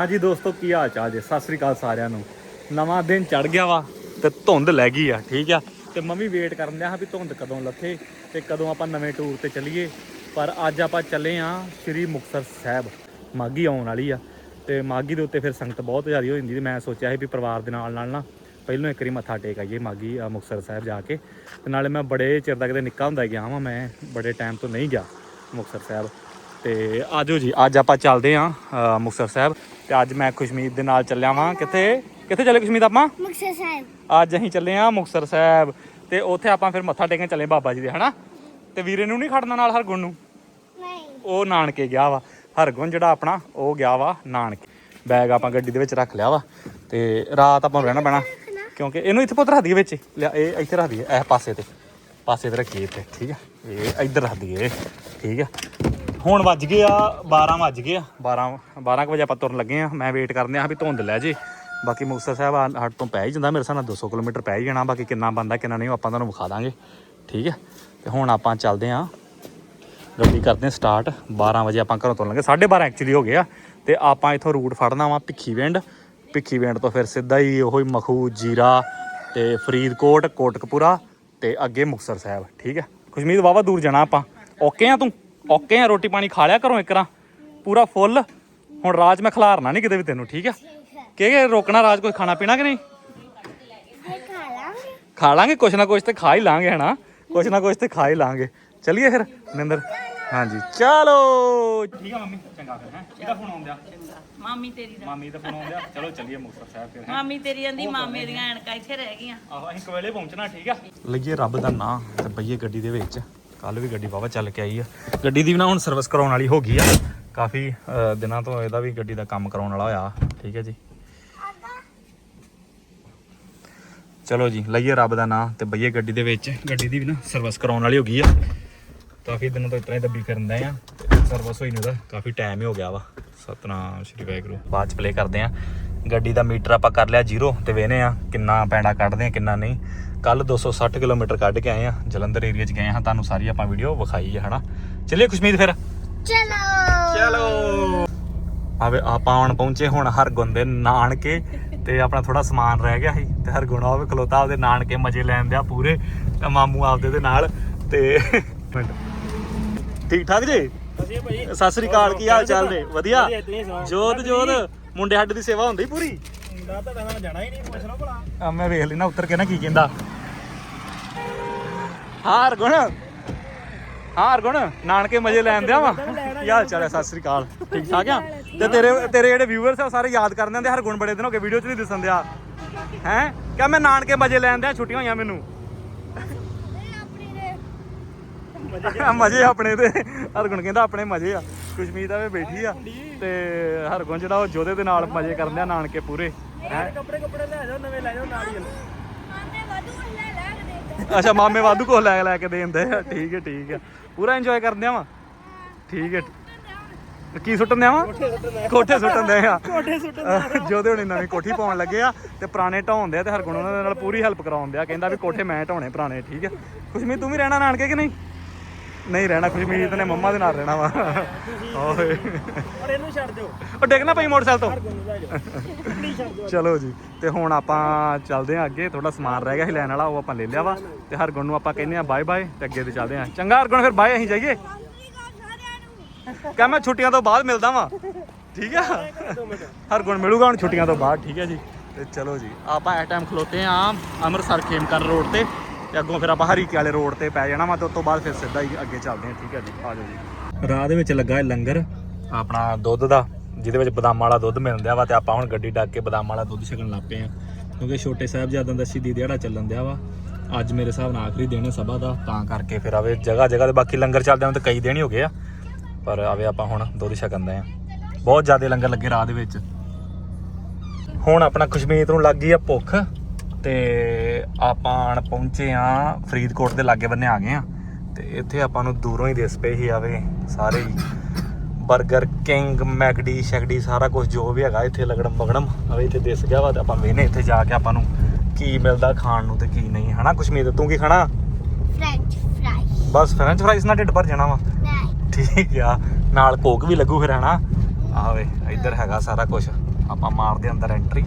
ਹਾਂਜੀ ਦੋਸਤੋ ਕੀ ਹਾਲ ਚਾਲ ਜੀ? ਸਤਿ ਸ੍ਰੀ ਅਕਾਲ ਸਾਰਿਆਂ ਨੂੰ। ਨਵਾਂ ਦਿਨ ਚੜ ਗਿਆ ਵਾ ਤੇ ਧੁੰਦ ਲੈ ਗਈ ਆ ਠੀਕ ਆ? ਤੇ ਮੰਮੀ ਵੇਟ ਕਰਨ ਦਿਆ ਵੀ ਧੁੰਦ ਕਦੋਂ ਲੱਥੇ ਤੇ ਕਦੋਂ ਆਪਾਂ ਨਵੇਂ ਟੂਰ ਤੇ ਚੱਲੀਏ। ਪਰ ਅੱਜ ਆਪਾਂ ਚੱਲੇ ਆ ਸ੍ਰੀ ਮੁਕਤਸਰ ਸਾਹਿਬ। ਮਾਗੀ ਆਉਣ ਵਾਲੀ ਆ ਤੇ ਮਾਗੀ ਦੇ ਉੱਤੇ ਫਿਰ ਸੰਗਤ ਬਹੁਤ ਜ਼ਿਆਦਾ ਹੋ ਜਾਂਦੀ ਤੇ ਮੈਂ ਸੋਚਿਆ ਸੀ ਵੀ ਪਰਿਵਾਰ ਦੇ ਨਾਲ ਨਾਲ ਨਾ ਪਹਿਲੋਂ ਇੱਕ ਵਾਰੀ ਮੱਥਾ ਟੇਕ ਆਈਏ ਮਾਗੀ ਆ, ਮੁਕਤਸਰ ਸਾਹਿਬ ਜਾ ਕੇ। ਤੇ ਨਾਲੇ ਮੈਂ ਬੜੇ ਚਿਰ ਦਾ ਕਿਤੇ ਨਿੱਕਾ ਹੁੰਦਾ ਗਿਆ ਵਾਂ ਮੈਂ ਬੜੇ ਟਾਈਮ ਤੋਂ ਨਹੀਂ ਗਿਆ ਮੁਕਤਸਰ ਸਾਹਿਬ। ਤੇ ਆਜੋ ਜੀ ਅੱਜ ਆਪਾਂ ਚੱਲਦੇ ਆਂ ਮੁਕਤਸਰ ਸਾਹਿਬ। ਤੇ ਅੱਜ ਮੈਂ ਖੁਸ਼ਮੀਤ ਦੇ ਨਾਲ ਚੱਲਿਆ ਵਾਂ। ਕਿੱਥੇ? ਕਿੱਥੇ ਚੱਲੇ ਖੁਸ਼ਮੀਤ ਆਪਾਂ? ਮੁਕਤਸਰ ਸਾਹਿਬ। ਅੱਜ ਅਸੀਂ ਚੱਲੇ ਆਂ ਮੁਕਤਸਰ ਸਾਹਿਬ। ਤੇ ਉੱਥੇ ਆਪਾਂ ਫਿਰ ਮੱਥਾ ਟੇਕਣ ਚੱਲੇ ਬਾਬਾ ਜੀ ਦੇ ਹਨਾ? ਤੇ ਵੀਰੇ ਨੂੰ ਨਹੀਂ ਖੜਨਾ ਨਾਲ ਹਰਗੁਣ ਨੂੰ? ਨਹੀਂ। ਉਹ ਨਾਨਕੇ ਗਿਆ ਵਾ। ਹਰਗੁਣ ਜਿਹੜਾ ਆਪਣਾ ਉਹ ਗਿਆ ਵਾ ਨਾਨਕੇ। ਬੈਗ ਆਪਾਂ ਗੱਡੀ ਦੇ ਵਿੱਚ ਰੱਖ ਲਿਆ ਵਾ। ਤੇ ਰਾਤ ਆਪਾਂ ਰਹਿਣਾ ਪੈਣਾ। ਕਿਉਂਕਿ ਇਹਨੂੰ ਇੱਥੇ ਪੁੱਤ ਰੱਖ ਦਈਏ ਵਿੱਚ। ਲਿਆ ਇਹ ਇੱਥੇ ਰੱਖ ਦਈਏ। ਇਹ ਪਾਸੇ ਤੇ। ਪਾਸੇ ਤੇ ਰੱਖੀਏ ਇੱਥੇ ਠੀਕ ਆ? ਇਹ ਇੱਧਰ ਰੱਖ ਦਈਏ। ਠੀਕ ਆ? ਹੁਣ ਵੱਜ ਗਏ ਆ 12 ਵੱਜ ਗਏ ਆ। 12 12 ਕੁ ਵਜੇ ਆਪਾਂ ਤੁਰਨ ਲੱਗੇ ਆ। ਮੈਂ ਵੇਟ ਕਰਦੇ ਆ ਵੀ ਧੁੰਦ ਲੈ ਜੇ। ਬਾਕੀ ਮੁਕਤਸਰ ਸਾਹਿਬ ਹੱਟ ਤੋਂ ਪੈ ਹੀ ਜਾਂਦਾ, ਮੇਰੇ ਹਿਸਾਬ ਨਾਲ 200 ਕਿਲੋਮੀਟਰ ਪੈ ਹੀ ਜਾਣਾ। ਬਾਕੀ ਕਿੰਨਾ ਬੰਦਾ ਕਿੰਨਾ ਨਹੀਂ, ਉਹ ਆਪਾਂ ਤੁਹਾਨੂੰ ਵਿਖਾ ਦਾਂਗੇ। ਠੀਕ ਹੈ ਤੇ ਹੁਣ ਆਪਾਂ ਚੱਲਦੇ ਆ। ਗੱਡੀ ਕਰਦੇ ਹਾਂ ਸਟਾਰਟ 12 ਵਜੇ ਆਪਾਂ ਘਰੋਂ ਤੁਰਨ ਲੱਗੇ। 12:30 ਐਕਚੁਅਲੀ ਹੋ ਗਏ ਆ। ਤੇ ਆਪਾਂ ਇਥੋਂ ਰੂਟ ਫੜਨਾ ਵਾ ਭਿੱਖੀਵਿੰਡ ਭਿੱਖੀਵਿੰਡ ਤੋਂ ਫਿਰ ਸਿੱਧਾ ਹੀ ਉਹੀ ਮਖੂ, ਜੀਰਾ ਤੇ ਫਰੀਦਕੋਟ, ਕੋਟਕਪੂਰਾ ਤੇ ਅੱਗੇ ਮੁਕਤਸਰ ਸਾਹਿਬ। ਠੀਕ ਹੈ ਖੁਸ਼ਮੀਤ ਵਾਵਾ ਦੂਰ ਜਾਣਾ ਆਪਾਂ। ਓਕੇ ਆ ਤੂੰ? ਓਕੇ ਆ ਰੋਟੀ ਪਾਣੀ ਖਾ ਲਿਆ ਘਰੋਂ ਇੱਕ ਰਾਂ ਪੂਰਾ ਫੁੱਲ। ਹੁਣ ਰਾਜ ਮੈਂ ਖਿਲਾਰਨਾ ਨਹੀਂ ਕਿਤੇ ਵੀ ਤੈਨੂੰ ਠੀਕ ਹੈ ਕਿ ਕਿ ਰੋਕਣਾ ਰਾਜ ਕੋਈ ਖਾਣਾ ਪੀਣਾ ਕਿ ਨਹੀਂ? ਖਾ ਲਾਂਗੇ। ਕੁਛ ਨਾ ਕੁਛ ਤੇ ਖਾ ਹੀ ਲਾਂਗੇ ਹਨਾ? ਕੁਛ ਨਾ ਕੁਛ ਤੇ ਖਾ ਹੀ ਲਾਂਗੇ। ਚਲਿਏ ਫਿਰ ਨਿੰਦਰ? ਹਾਂਜੀ। ਚਲੋ। ਠੀਕ ਆ ਮੰਮੀ ਚੰਗਾ ਫਿਰ ਹੈ? ਇਹਦਾ ਫੋਨ ਆਉਂਦਾ। ਮਾਮੀ ਤੇਰੀ ਦਾ। ਮਾਮੀ ਦਾ ਫੋਨ ਆਉਂਦਾ। ਚਲੋ ਚੱਲੀਏ ਮੁਕਤਸਰ ਸਾਹਿਬ ਫਿਰ ਹੈਂ। ਮਾਮੀ ਤੇਰੀ ਆਂਦੀ ਮਾਮੇ ਦੀਆਂ ਐਨਕਾਂ ਇੱਥੇ ਰਹਿ ਗਈਆਂ। ਆਹੋ ਅਸੀਂ ਕਵੇਲੇ ਪਹੁੰਚਣਾ ਠੀਕ ਆ? ਲਈਏ ਰੱਬ ਦਾ ਨਾਂ ਤੇ ਬਈਏ ਗੱਡੀ ਦੇ ਵਿੱਚ। ਕੱਲ ਵੀ ਗੱਡੀ ਵਾਵਾ ਚੱਲ ਕੇ ਆਈ ਆ। ਗੱਡੀ ਦੀ ਵੀ ਨਾ ਹੁਣ ਸਰਵਿਸ ਕਰਾਉਣ ਵਾਲੀ ਹੋ ਗਈ ਆ। ਕਾਫੀ ਦਿਨਾਂ ਤੋਂ ਇਹਦਾ ਵੀ ਗੱਡੀ ਦਾ ਕੰਮ ਕਰਾਉਣ ਵਾਲਾ ਹੋਇਆ। ਠੀਕ ਹੈ ਜੀ। ਚਲੋ ਜੀ, ਲਈਏ ਰੱਬ ਦਾ ਨਾਂ ਤੇ ਬਈਏ ਗੱਡੀ ਦੇ ਵਿੱਚ। ਗੱਡੀ ਦੀ ਵੀ ਨਾ ਸਰਵਿਸ ਕਰਾਉਣ ਵਾਲੀ ਹੋ ਗਈ ਆ। ਕਾਫੀ ਦਿਨਾਂ ਤੋਂ ਇਤਨਾ ਹੀ ਦੱਬੀ ਕਰਨ ਦੇ ਆ। ਸਰਵਿਸ ਹੋਈ ਨੂੰ ਉਹਦਾ ਕਾਫੀ ਟਾਈਮ ਹੀ ਹੋ ਗਿਆ ਵਾ। ਸਤਨਾਮ ਸ਼੍ਰੀ ਵਾਹਿਗੁਰੂ। ਬਾਅਦ ਚ ਪਲੇ ਕਰਦੇ ਆ। ਗੱਡੀ ਦਾ ਮੀਟਰ ਆਪਾਂ ਕਰ ਲਿਆ ਜ਼ੀਰੋ ਤੇ ਵੇਨੇ ਆ ਕਿੰਨਾ ਪੈਂਡਾ ਕੱਢਦੇ ਆ ਕਿੰਨਾ ਨਹੀਂ। ਕੱਲ 260 ਕਿਲੋਮੀਟਰ ਕੱਢ ਕੇ ਆਏ ਆ ਜਲੰਧਰ ਏਰੀਆ ਚ ਗਏ ਆ ਤੁਹਾਨੂੰ ਸਾਰੀ ਆਪਾਂ ਵੀਡੀਓ ਵਿਖਾਈ ਆ ਹਨਾ? ਚੱਲਿਏ ਖੁਸ਼ਮੀਤ ਫਿਰ। ਚਲੋ। ਚਲੋ। ਆਵੇ ਆਪਾਂ ਹੁਣ ਪਹੁੰਚੇ ਹੁਣ ਹਰਗੁਣ ਦੇ ਨਾਨਕੇ ਤੇ ਆਪਣਾ ਥੋੜਾ ਸਮਾਨ ਰਹਿ ਗਿਆ ਸੀ ਤੇ ਹਰਗੁਣ ਆਵੇ ਖਲੋਤਾ ਉਹਦੇ ਨਾਨਕੇ ਮਜ਼ੇ ਲੈਣ ਦਿਆ ਪੂਰੇ ਤੇ ਮਾਮੂ ਆਪਦੇ ਦੇ ਨਾਲ ਤੇ ਠੀਕ ਠਾਕ ਜੀ? ਸਤਿ ਸ੍ਰੀ ਅਕਾਲ ਕੀ ਹਾਲ ਚਾਲ ਨੇ? ਵਧੀਆ ਜੋਤ ਜੋਤ। ਮੁੰਡੇ ਹੱਡ ਦੀ ਸੇਵਾ ਹੁੰਦੀ ਪੂਰੀ? ਮੁੰਡਾ ਤਾਂ ਕਹਿੰਦਾ ਜਾਣਾ ਹੀ ਨਹੀਂ ਪੁੱਛ ਲਓ ਭਲਾ। ਆ ਮੈਂ ਵੇਖ ਲੈਣਾ ਉੱਤਰ ਕੇ ਨਾ ਕੀ ਕਹਿੰਦਾ। ਹਾਂ ਹਰਗੁਣ। ਹਾਂ ਹਰਗੁਣ ਨਾਨਕੇ ਮਜ਼ੇ ਲੈਣ ਦਿਆ ਵਾ। ਕੀ ਹਾਲ ਚਾਲ ਹੈ ਸਤਿ ਸ੍ਰੀ ਅਕਾਲ। ਠੀਕ ਠਾਕ ਆ? ਤੇ ਤੇਰੇ ਤੇਰੇ ਜਿਹੜੇ ਵਿਊਅਰਸ ਆ ਉਹ ਸਾਰੇ ਯਾਦ ਕਰਨ ਦਿੰਦੇ ਹਰਗੁਣ ਬੜੇ ਦਿਨ ਹੋ ਗਏ ਵੀਡੀਓ 'ਚ ਨਹੀਂ ਦਿਸਣ ਦਿਆ। ਹੈ? ਕਿਆ ਮੈਂ ਨਾਨਕੇ ਮਜ਼ੇ ਲੈਣ ਦਿਆ ਛੁੱਟੀਆਂ ਹੋਈਆਂ ਮੈਨੂੰ। ਮਜ਼ੇ ਆਪਣੇ ਤੇ। ਹਰਗੁਣ ਕਹਿੰਦਾ ਆਪਣੇ ਮਜ਼ੇ ਆ। ਖੁਸ਼ਮੀਤ ਆਵੇ ਬੈਠੀ ਆ। ਤੇ ਹਰਗੁਣ ਜਿਹੜਾ ਉਹ ਜੋਧੇ ਦੇ ਨਾਲ ਮਜ਼ੇ ਕਰਨ ਦਿਆ ਨਾਨਕੇ ਪੂਰੇ। ਹੈ? ਕੱਪੜੇ ਕੱਪੜੇ ਲੈ ਜਾਓ ਨਵੇਂ ਲੈ ਜਾਓ ਨਾਲ ਹੀ ਮਾਮੇ ਵਾਧੂ ਲੈ ਲੈ ਦੇ ਅੱਛਾ ਮਾਮੇ ਵਾਧੂ ਕੁਛ ਲੈ ਲੈ ਕੇ ਦੇਂਦੇ ਆ। ਠੀਕ ਹੈ ਠੀਕ ਹੈ। ਪੂਰਾ ਇੰਜੋਏ ਕਰਦੇ ਆ ਵਾ? ਠੀਕ ਹੈ। ਕੀ ਸੁੱਟਣ ਦਿਆਂ ਵਾ? ਕੋਠੇ ਸੁੱਟਣ ਦੇ ਆ। ਕੋਠੇ ਸੁੱਟਣ ਜੋਦੇ ਹੁਣੇ ਨਵੀਂ ਕੋਠੀ ਪਾਉਣ ਲੱਗੇ ਆ ਤੇ ਪੁਰਾਣੇ ਢਾਉਣ ਦੇ ਆ ਤੇ ਹਰਗੁਣ ਉਹਨਾਂ ਦੇ ਨਾਲ ਪੂਰੀ ਹੈਲਪ ਕਰਾਉਣ ਦਿਆ ਕਹਿੰਦਾ ਵੀ ਕੋਠੇ ਮੈਂ ਢਾਉਣੇ ਪੁਰਾਣੇ ਠੀਕ ਹੈ। ਖੁਸ਼ਮੀਤ ਤੂੰ ਵੀ ਰਹਿਣਾ ਨਾਨਕੇ ਕਿ ਨਹੀਂ? ਨਹੀਂ ਰਹਿਣਾ ਖੁਸ਼ਮੀਤ ਨੇ ਮੰਮਾ ਦੇ ਨਾਲ ਰਹਿਣਾ ਵਾ। ਓਏ। ਪਰ ਇਹਨੂੰ ਛੱਡ ਦਿਓ। ਉਹ ਡਿੱਗਣਾ ਪਈ ਮੋਟਰਸਾਈਕਲ ਤੋਂ। ਚਲੋ ਜੀ ਤੇ ਹੁਣ ਆਪਾਂ ਚੱਲਦੇ ਆਂ ਅੱਗੇ। ਥੋੜਾ ਸਮਾਨ ਰਹਿ ਗਿਆ ਸੀ ਲੈਣ ਵਾਲਾ ਉਹ ਆਪਾਂ ਲੈ ਲਿਆ ਵਾ। ਤੇ ਹਰਗੁਣ ਨੂੰ ਆਪਾਂ ਕਹਿੰਦੇ ਆ ਬਾਏ ਬਾਏ ਤੇ ਅੱਗੇ ਤੇ ਚੱਲਦੇ ਆਂ ਚੰਗਾ ਹਰਗੁਣ ਫਿਰ ਬਾਏ ਅਸੀਂ ਜਾਈਏ। ਕਹ ਮੈਂ ਛੁੱਟੀਆਂ ਤੋਂ ਬਾਅਦ ਮਿਲਦਾ ਵਾਂ। ਠੀਕ ਆ? ਹਰਗੁਣ ਮਿਲੂਗਾ ਹੁਣ ਛੁੱਟੀਆਂ ਤੋਂ ਬਾਅਦ ਠੀਕ ਹੈ ਜੀ। ਤੇ ਚਲੋ ਜੀ ਆਪਾਂ ਇਸ ਟਾਈਮ ਖਲੋਤੇ ਆਂ ਅੰਮ੍ਰਿਤਸਰ ਖੇਮਕਰ ਰੋਡ ਤੇ। ਤੇ ਅੱਗੋਂ ਫਿਰ ਆਪਾਂ ਹਰੀਕੇ ਵਾਲੇ ਰੋਡ ਤੇ ਪੈ ਜਾਣਾ ਵਾ ਤੇ ਉਸ ਤੋਂ ਬਾਅਦ ਫਿਰ ਸਿੱਧਾ ਹੀ ਅੱਗੇ ਚੱਲਦੇ ਹਾਂ, ਠੀਕ ਹੈ ਜੀ? ਆ ਜਾਓ ਜੀ। ਰਾਹ ਦੇ ਵਿੱਚ ਲੱਗਾ ਹੈ ਲੰਗਰ, ਆਪਣਾ ਦੁੱਧ ਦਾ, ਜਿਹਦੇ ਵਿੱਚ ਬਦਾਮਾਂ ਵਾਲਾ ਦੁੱਧ ਮਿਲਦਾ ਵਾ ਤੇ ਆਪਾਂ ਹੁਣ ਗੱਡੀ ਡੱਕ ਕੇ ਬਦਾਮਾਂ ਵਾਲਾ ਦੁੱਧ ਛਕਣ ਲੱਗ ਪਏ ਆ ਕਿਉਂਕਿ ਛੋਟੇ ਸਾਹਿਬਜ਼ਾਦਿਆਂ ਦਾ ਸ਼ਹੀਦੀ ਦਿਹਾੜਾ ਚੱਲਣ ਦਿਆ ਵਾ। ਅੱਜ ਮੇਰੇ ਹਿਸਾਬ ਨਾਲ ਆਖਰੀ ਦਿਨ ਹੈ ਸਭਾ ਦਾ, ਤਾਂ ਕਰਕੇ ਫਿਰ ਆਵੇ ਜਗ੍ਹਾ ਜਗ੍ਹਾ ਤੇ ਬਾਕੀ ਲੰਗਰ ਚੱਲਦੇ ਹਨ ਤਾਂ ਕਈ ਦਿਨ ਹੀ ਹੋ ਗਏ ਆ। ਪਰ ਆਵੇ ਆਪਾਂ ਹੁਣ ਦੁੱਧ ਛਕਣ ਦੇ ਆ ਬਹੁਤ ਜ਼ਿਆਦਾ ਲੰਗਰ ਲੱਗੇ ਰਾਹ ਦੇ ਵਿੱਚ। ਹੁਣ ਆਪਣਾ ਕਸ਼ਮੀਰ ਨੂੰ ਲੱਗ ਗਈ ਆ ਭੁੱਖ। ਤੇ ਆਪਾਂ ਆਣ ਪਹੁੰਚੇ ਆ ਫਰੀਦਕੋਟ ਦੇ ਲਾਗੇ ਬੰਨੇ ਆ ਗਏ ਆ ਤੇ ਇੱਥੇ ਆਪਾਂ ਨੂੰ ਦੂਰੋਂ ਹੀ ਦਿਸ ਪਏ ਹੀ ਆਵੇ ਸਾਰੇ ਹੀ। 버ਗਰ ਕਿੰਗ ਮੈਕਡੀ ਸ਼ੈਕਡੀ ਸਾਰਾ ਕੁਝ ਜੋ ਵੀ ਹੈਗਾ ਇੱਥੇ ਲਗੜਮ ਬਗੜਮ ਆਵੇ ਇੱਥੇ ਦਿਸ ਗਿਆ ਵਾ ਤੇ ਆਪਾਂ ਵੇਨੇ ਇੱਥੇ ਜਾ ਕੇ ਆਪਾਂ ਨੂੰ ਕੀ ਮਿਲਦਾ ਖਾਣ ਨੂੰ ਤੇ ਕੀ ਨਹੀਂ ਹਨਾ ਕਸ਼ਮੀਰ ਤੂੰ ਕੀ ਖਾਣਾ? ਫ੍ਰੈਂਚ ਫਰਾਈ ਬਸ ਫ੍ਰੈਂਚ ਫਰਾਈਜ਼ ਨਾਲ ਢਿੱਡ ਭਰ ਜਾਣਾ ਵਾ। ਨਹੀਂ। ਠੀਕ ਆ ਨਾਲ ਕੋਕ ਵੀ ਲੱਗੂ ਫਿਰ ਹਨਾ? ਆਵੇ ਇੱਧਰ ਹੈਗਾ ਸਾਰਾ ਕੁਝ ਆਪਾਂ ਮਾਰਦੇ ਅੰਦਰ ਐਂਟਰੀ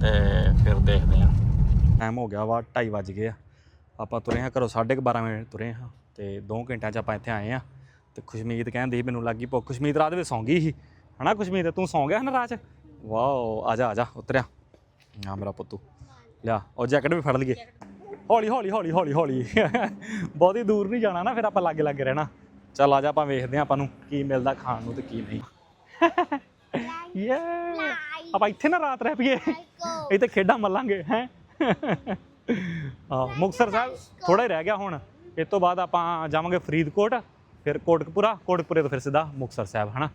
ਤੇ ਫਿਰ ਦੇਖਦੇ ਆ ਟਾਈਮ ਹੋ ਗਿਆ ਵਾ 2:30 ਵੱਜ ਗਏ ਆ। ਆਪਾਂ ਤੁਰੇ ਹਾਂ ਘਰੋਂ 12:30 ਵਜੇ ਤੁਰੇ ਹਾਂ ਤੇ 2 ਘੰਟਿਆਂ 'ਚ ਆਪਾਂ ਇੱਥੇ ਆਏ ਆ ਤੇ ਖੁਸ਼ਮੀਤ ਕਹਿੰਦੀ ਮੈਨੂੰ ਲੱਗੀ ਭੁੱਖ। ਖੁਸ਼ਮੀਤ ਰਾਤ ਵਿੱਚ ਸੌਂ ਗਈ ਸੀ। ਹਨਾ ਖੁਸ਼ਮੀਤ ਤੂੰ ਸੌਂ ਗਿਆ ਹਨਾ ਰਾਤ 'ਚ? ਵਾਓ ਆ ਜਾ ਆ ਜਾ ਉਤਰਿਆ। ਆ ਮੇਰਾ ਪੁੱਤੂ ਲਿਆ ਉਹ ਜੈਕਟ ਵੀ ਫੜ ਲਈਏ। ਹੌਲੀ ਹੌਲੀ ਹੌਲੀ ਹੌਲੀ ਹੌਲੀ। ਬਹੁਤੀ ਦੂਰ ਨਹੀਂ ਜਾਣਾ ਨਾ ਫਿਰ ਆਪਾਂ ਲਾਗੇ ਲਾਗੇ ਰਹਿਣਾ। ਚੱਲ ਆ ਜਾ ਆਪਾਂ ਵੇਖਦੇ ਹਾਂ ਆਪਾਂ ਨੂੰ ਕੀ ਮਿਲਦਾ ਖਾਣ ਨੂੰ ਤੇ ਕੀ ਨਹੀਂ। ਯੇ ਆਪਾਂ ਇੱਥੇ ਨਾ ਰਾਤ ਰਹਿ ਪਈਏ। ਇੱਥੇ ਖੇਡਾਂ ਮੱਲਾਂਗੇ ਹੈ। ਹਾਂ ਮੁਕਤਸਰ ਸਾਹਿਬ ਥੋੜਾ ਹੀ ਰਹਿ ਗਿਆ ਹੁਣ। ਇਸ ਤੋਂ ਬਾਅਦ ਆਪਾਂ ਜਾਵਾਂਗੇ ਫਰੀਦਕੋਟ, ਫਿਰ ਕੋਟਕਪੂਰਾ, ਕੋਟਕਪੂਰੇ ਤੋਂ ਫਿਰ ਸਿੱਧਾ ਮੁਕਤਸਰ ਸਾਹਿਬ, ਹਨਾ?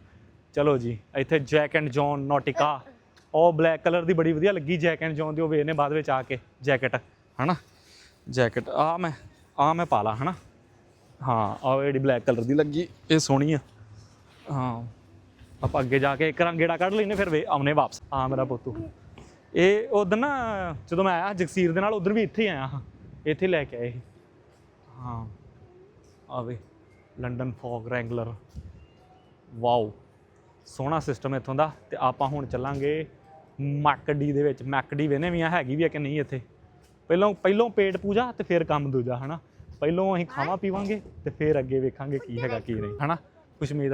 ਚਲੋ ਜੀ, ਇੱਥੇ ਜੈਕ ਐਂਡ ਜੌਨ ਨੋਟਿਕਾ ਉਹ ਬਲੈਕ ਕਲਰ ਦੀ ਬੜੀ ਵਧੀਆ ਲੱਗੀ ਜੈਕ ਐਂਡ ਜੌਨ ਦੀ, ਉਹ ਵੇਨੇ ਬਾਅਦ ਵਿੱਚ ਆ ਕੇ ਜੈਕਟ ਹਨਾ? ਜੈਕਟ ਆ ਮੈਂ ਆ ਮੈਂ ਪਾ ਲਾ, ਹਨਾ? ਹਾਂ ਆ ਜਿਹੜੀ ਬਲੈਕ ਕਲਰ ਦੀ ਲੱਗੀ, ਇਹ ਸੋਹਣੀ ਆ। ਹਾਂ, ਆਪਾਂ ਅੱਗੇ ਜਾ ਕੇ ਇੱਕ ਰੰਗੇੜਾ ਕੱਢ ਲੈਨੇ ਫਿਰ ਵੇ ਆਉਨੇ ਵਾਪਸ। ਆ ਮੇਰਾ ਪੋਤੂ। ਇਹ ਉਦੋਂ ਨਾ ਜਦੋਂ ਮੈਂ ਆਇਆ ਜਗਸੀਰ ਦੇ ਨਾਲ ਉਧਰ ਵੀ ਇੱਥੇ ਹੀ ਆਇਆ ਹਾਂ। ਇੱਥੇ ਲੈ ਕੇ ਆਏ ਸੀ। ਹਾਂ। ਆਵੇ ਲੰਡਨ ਫੌਗ ਰੈਂਗਲਰ ਵਾਓ ਸੋਹਣਾ ਸਿਸਟਮ ਇੱਥੋਂ ਦਾ। ਤੇ ਆਪਾਂ ਹੁਣ ਚੱਲਾਂਗੇ ਮੈਕਡੀ ਦੇ ਵਿੱਚ। ਮੈਕਡੀ ਵੇਨੇ ਵੀ ਆ ਹੈਗੀ ਵੀ ਆ ਕਿ ਨਹੀਂ ਇੱਥੇ? ਪਹਿਲਾਂ ਪਹਿਲਾਂ ਪੇਟ ਪੂਜਾ ਤੇ ਫਿਰ ਕੰਮ ਦੂਜਾ ਹਨਾ? ਪਹਿਲਾਂ ਅਸੀਂ ਖਾਵਾਂ ਪੀਵਾਂਗੇ ਤੇ ਫਿਰ ਅੱਗੇ ਵੇਖਾਂਗੇ ਕੀ ਹੈਗਾ ਕੀ ਨਹੀਂ ਹਨਾ? ਖੁਸ਼ਮੀਦ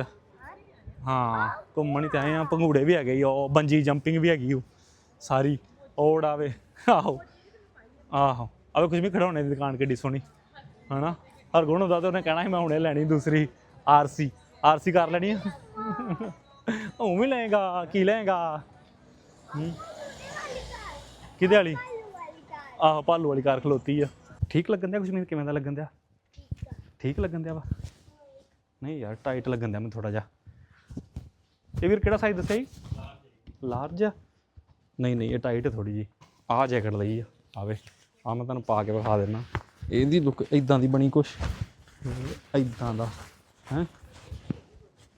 ਹਾਂ। ਘੁੰਮਣ ਹੀ ਤੇ ਆਏ ਆ। ਪੰਘੂੜੇ ਵੀ ਹੈਗੇ ਈ, ਉਹ ਬੰਜੀ ਜੰਪਿੰਗ ਵੀ ਹੈਗੀ ਉਹ ਸਾਰੀ ਉਹ ਆਵੇ। ਆਹੋ। ਆਹੋ। ਆਵੇ ਕੁਝ ਵੀ ਖਿਡੌਣੇ ਦੀ ਦੁਕਾਨ ਕਿੱਡੀ ਸੋਹਣੀ। ਹਨਾ? ਹਰ ਗੁਣ ਹੁੰਦਾ ਤੇ ਉਹਨੇ ਕਹਿਣਾ ਸੀ, ਮੈਂ ਹੁਣੇ ਲੈਣੀ ਦੂਸਰੀ ਆਰਸੀ ਆਰਸੀ ਕਰ ਲੈਣੀ ਆ। ਉਹ ਵੀ ਲਏਗਾ, ਕੀ ਲਏਗਾ? ਕਿਹਦੇ ਵਾਲੀ? ਆਹੋ, ਭਾਲੂ ਵਾਲੀ ਕਾਰ ਖਲੋਤੀ ਆ। ਠੀਕ ਲੱਗਣ ਦਿਆ ਕੁਛ ਕਿਵੇਂ ਦਾ ਲੱਗਣ ਦਿਆ? ਠੀਕ ਲੱਗਣ ਦਿਆ ਵਾ? ਨਹੀਂ ਯਾਰ ਟਾਈਟ ਲੱਗਣ ਦਿਆ ਮੈਨੂੰ ਥੋੜਾ ਜਿਹਾ। ਇਹ ਵੀਰ ਕਿਹੜਾ ਸਾਈਜ਼ ਦੱਸਿਆ ਜੀ? ਲਾਰਜ ਆ। ਨਹੀਂ ਨਹੀਂ, ਇਹ ਟਾਈਟ ਹੈ ਥੋੜੀ ਜੀ ਆਹ ਜੈਕਟ ਲਈ ਆ। ਆਵੇ ਆ ਮੈਂ ਤੁਹਾਨੂੰ ਪਾ ਕੇ ਵਿਖਾ ਦਿੰਦਾ ਇਹਦੀ ਲੁੱਕ ਇਦਾਂ ਦੀ ਬਣੀ ਕੁਛ। ਇਦਾਂ ਦਾ, ਹੈ?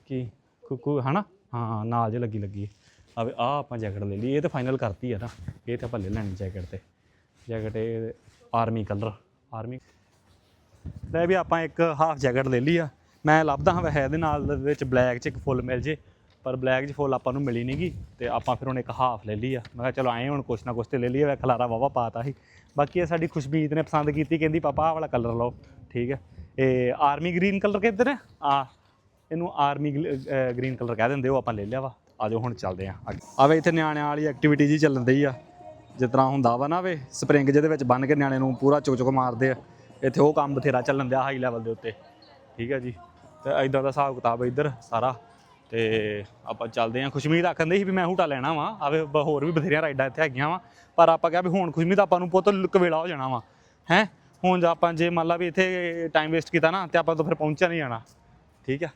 ਕੀ? ਕੁਕੂ, ਹਨਾ? ਹਾਂ ਨਾਲ ਜੇ ਲੱਗੀ ਲੱਗੀ ਆਵੇ ਆ ਆਪਾਂ ਜੈਕਟ ਲੈ ਲਈ। ਇਹ ਤਾਂ ਫਾਈਨਲ ਕਰਤੀ ਆ ਨਾ। ਇਹ ਤਾਂ ਆਪਾਂ ਲੈ ਲੈਣੀ ਜੈਕਟ ਤੇ। ਜੈਕਟ ਇਹ ਆਰਮੀ ਕਲਰ ਆਰਮੀ ਲੈ ਵੀ ਆਪਾਂ ਇੱਕ ਹਾਫ ਜੈਕਟ ਲੈ ਲਈ ਆ। ਮੈਂ ਲੱਭਦਾ ਹਾਂ ਵੈਸੇ ਇਹਦੇ ਨਾਲ ਵਿੱਚ ਬਲੈਕ ਚ ਇੱਕ ਫੁੱਲ ਮਿਲ ਜੇ। ਪਰ ਬਲੈਕ ਜੀ ਫੁੱਲ ਆਪਾਂ ਨੂੰ ਮਿਲੀ ਨਹੀਂਗੀ ਤੇ ਆਪਾਂ ਫਿਰ ਹੁਣ ਇੱਕ ਹਾਫ ਲੈ ਲਈ ਆ। ਮੈਂ ਕਿਹਾ ਚਲੋ ਐਂ ਹੁਣ ਕੁਛ ਨਾ ਕੁਛ ਤੇ ਲੈ ਲਈਏ, ਵੇ ਖਲਾਰਾ ਵਾਵਾ ਪਾਤਾ ਸੀ। ਬਾਕੀ ਇਹ ਸਾਡੀ ਖੁਸ਼ਬੀਤ ਨੇ ਪਸੰਦ ਕੀਤੀ, ਕਹਿੰਦੀ, ਪਾਪਾ, ਆਹ ਵਾਲਾ ਕਲਰ ਲਓ। ਠੀਕ ਹੈ। ਇਹ ਆਰਮੀ ਗ੍ਰੀਨ ਕਲਰ ਕਹਿੰਦੇ ਨੇ ਆ, ਇਹਨੂੰ ਆਰਮੀ ਗ੍ਰੀਨ ਕਲਰ ਕਹਿ ਦਿੰਦੇ, ਉਹ ਆਪਾਂ ਲੈ ਲਿਆ ਵਾ। ਆਜੋ ਹੁਣ ਚੱਲਦੇ ਆਂ ਅੱਗੇ। ਆਵੇ ਇੱਥੇ ਨਿਆਣਿਆਂ ਵਾਲੀ ਐਕਟੀਵਿਟੀ ਜੀ ਚੱਲਣ ਦਈ ਆ। ਜਿਸ ਤਰ੍ਹਾਂ ਹੁੰਦਾ ਵਾ ਨਾ ਵੇ ਸਪਰਿੰਗ ਜਿਹਦੇ ਵਿੱਚ ਬੰਨ ਕੇ ਨਿਆਣੇ ਨੂੰ ਪੂਰਾ ਚੁੱਕ ਚੁੱਕ ਮਾਰਦੇ ਆ। ਇੱਥੇ ਉਹ ਕੰਮ ਬਥੇਰਾ ਚੱਲਣ ਦਿਆ ਹਾਈ ਲੈਵਲ ਦੇ ਉੱਤੇ। ਠੀਕ ਹੈ ਜੀ। ਤੇ ਐਦਾਂ ਦਾ ਹਿਸਾਬ ਕਿਤਾਬ ਇੱਧਰ ਸਾਰਾ। ਤੇ ਆਪਾਂ ਚੱਲਦੇ ਆਂ ਖੁਸ਼ਮੀਤ ਆਖੰਦੇ ਸੀ ਵੀ ਮੈਂ ਹੂਟਾ ਲੈਣਾ ਵਾ। ਆਵੇ ਹੋਰ ਵੀ ਬਥੇਰੀਆਂ ਰਾਈਡਾਂ ਇੱਥੇ ਹੈਗੀਆਂ ਵਾ। ਪਰ ਆਪਾਂ ਕਿਹਾ ਵੀ ਹੁਣ ਖੁਸ਼ਮੀਤ, ਆਪਾਂ ਨੂੰ ਪੁੱਤ ਵੇਲਾ ਹੋ ਜਾਣਾ ਵਾ। ਹੈ? ਹੁਣ ਜੇ ਆਪਾਂ ਜੇ ਮੰਨ ਲਾ ਵੀ ਇੱਥੇ ਟਾਈਮ ਵੇਸਟ ਕੀਤਾ ਨਾ, ਤੇ ਆਪਾਂ ਤਾਂ ਫਿਰ ਪਹੁੰਚਿਆ ਨਹੀਂ ਜਾਣਾ। ਠੀਕ ਹੈ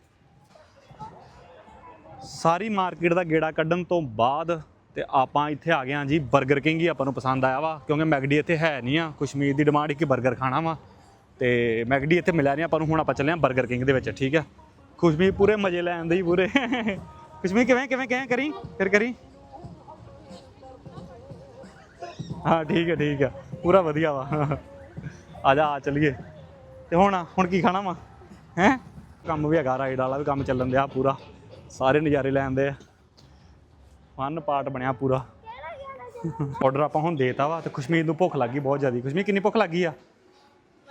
ਸਾਰੀ ਮਾਰਕੀਟ ਦਾ ਗੇੜਾ ਕੱਢਣ ਤੋਂ ਬਾਅਦ ਤੇ ਆਪਾਂ ਇੱਥੇ ਆ ਗਏ ਆ ਜੀ 버ਗਰ ਕਿੰਗ ਹੀ ਆਪਾਂ ਨੂੰ ਪਸੰਦ ਆਇਆ ਵਾ, ਕਿਉਂਕਿ ਮੈਗਡੀ ਇੱਥੇ ਹੈ ਨਹੀਂ ਆ। ਕਸ਼ਮੀਰ ਦੀ ਡਿਮਾਂਡ ਹੈ ਕਿ 버ਗਰ ਖਾਣਾ ਵਾ। ਤੇ ਮੈਗਡੀ ਇੱਥੇ ਮਿਲਿਆ ਨਹੀਂ, ਆਪਾਂ ਨੂੰ ਹੁਣ ਆਪਾਂ ਚੱਲੇ ਆ 버ਗਰ ਕਿੰਗ ਦੇ ਵਿੱਚ, ਠੀਕ ਹੈ ਖੁਸ਼ਮੀ ਪੂਰੇ ਮਜ਼ੇ ਲੈਣ ਦੇ ਹੀ ਪੂਰੇ। ਖੁਸ਼ਮੀ ਕਿਵੇਂ ਕਿਵੇਂ ਕਿਵੇਂ ਕਰੀ? ਫਿਰ ਕਰੀ? ਹਾਂ, ਠੀਕ ਹੈ ਠੀਕ ਹੈ ਪੂਰਾ ਵਧੀਆ ਵਾ। ਆ ਜਾ, ਆ ਚਲੀਏ। ਤੇ ਹੁਣ ਹੁਣ ਕੀ ਖਾਣਾ ਵਾ? ਹੈ? ਕੰਮ ਵੀ ਹੈਗਾ ਰਾਈਡ ਵਾਲਾ ਵੀ ਕੰਮ ਚੱਲਣ ਦਿਆ ਪੂਰਾ। ਸਾਰੇ ਨਜ਼ਾਰੇ ਲੈਂਦੇ ਆ। ਫਨ ਪਾਰਟ ਬਣਿਆ ਪੂਰਾ। ਆਰਡਰ ਆਪਾਂ ਹੁਣ ਦੇਤਾ ਵਾ ਤੇ ਖੁਸ਼ਮੀਰ ਨੂੰ ਭੁੱਖ ਲੱਗੀ ਬਹੁਤ ਜ਼ਿਆਦੀ। ਖੁਸ਼ਮੀਰ ਕਿੰਨੀ ਭੁੱਖ ਲੱਗੀ ਆ?